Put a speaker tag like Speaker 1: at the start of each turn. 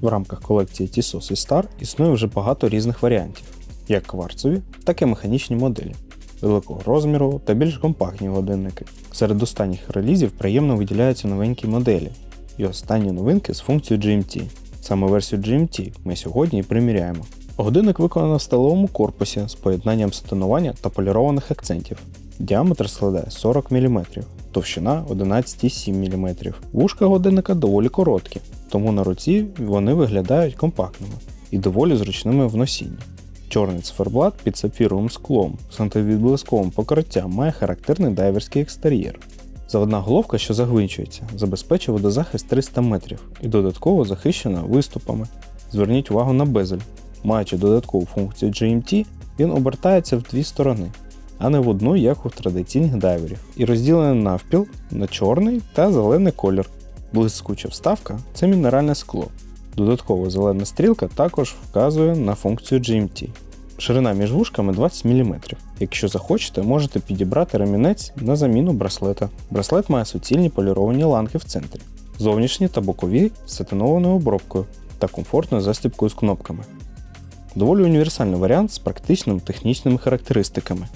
Speaker 1: В рамках колекції Tissot і Star існує вже багато різних варіантів, як кварцеві, так і механічні моделі, великого розміру та більш компактні годинники. Серед останніх релізів приємно виділяються новенькі моделі і останні новинки з функцією GMT. Саме версію GMT ми сьогодні і приміряємо. Годинник виконано в сталевому корпусі з поєднанням сатинування та полірованих акцентів. Діаметр складає 40 мм, товщина 11,7 мм. Вушка годинника доволі короткі, тому на руці вони виглядають компактними і доволі зручними в носінні. Чорний циферблат під сапфіровим склом з антивідблисковим покриттям має характерний дайверський екстер'єр. Заводна головка, що загвинчується, забезпечує водозахист 300 метрів і додатково захищена виступами. Зверніть увагу на безель. Маючи додаткову функцію GMT, він обертається в дві сторони, а не в одну, як у традиційних дайверів, і розділений навпіл на чорний та зелений колір. Блискуча вставка це мінеральне скло. Додаткова зелена стрілка також вказує на функцію GMT. Ширина між вушками 20 мм. Якщо захочете, можете підібрати ремінець на заміну браслета. Браслет має суцільні поліровані ланки в центрі, зовнішні та бокові з сатинованою обробкою та комфортною застібкою з кнопками. Доволі універсальний варіант з практичними технічними характеристиками.